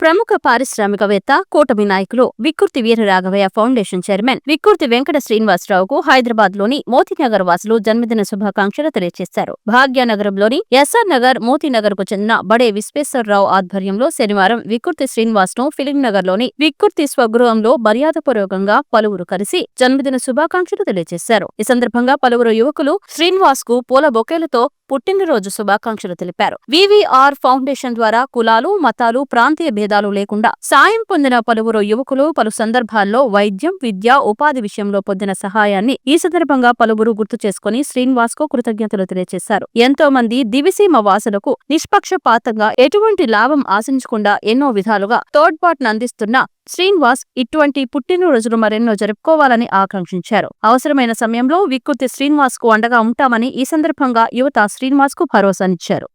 ప్రముఖ పారిశ్రామికవేత్త కూటమి నాయకులు వికృతి వీరరాఘవయ్య ఫౌండేషన్ చైర్మన్ వికృతి వెంకట శ్రీనివాసరావుకు హైదరాబాద్లోని మోతీనగర్ వాసులు జన్మదిన శుభాకాంక్షలు తెలియజేశారు. భాగ్యనగరంలోని ఎస్ఆర్ నగర్ మోతీనగర్కు చెందిన బడే విశ్వేశ్వరరావు ఆధ్వర్యంలో శనివారం వికృతి శ్రీనివాస్ను ఫిలిం నగర్లోని వికృతి స్వగృహంలో మర్యాదపూర్వకంగా పలువురు కలిసి జన్మదిన శుభాకాంక్షలు తెలియజేశారు. ఈ సందర్భంగా పలువురు యువకులు శ్రీనివాస్కు పూల బొకేలతో పుట్టినరోజు శుభాకాంక్షలు తెలిపారు. వివీఆర్ ఫౌండేషన్ ద్వారా కులాలు మతాలు ప్రాంతీయ భేదాలు లేకుండా సాయం పొందిన పలువురు యువకులు పలు సందర్భాల్లో వైద్యం విద్య ఉపాధి విషయంలో పొందిన సహాయాన్ని ఈ సందర్భంగా పలువురు గుర్తు చేసుకుని శ్రీనివాస్కు కృతజ్ఞతలు తెలియజేశారు ఎంతో మంది దివిసీమ వాసులకు నిష్పక్షపాతంగా ఎటువంటి లాభం ఆశించకుండా ఎన్నో విధాలుగా తోడ్పాటును అందిస్తున్న శ్రీనివాస్ ఇటువంటి పుట్టినరోజులు మరెన్నో జరుపుకోవాలని ఆకాంక్షించారు. అవసరమైన సమయంలో వికృతి శ్రీనివాస్కు అండగా ఉంటామని ఈ సందర్భంగా యువత శ్రీనివాస్కు భరోసానిచ్చారు.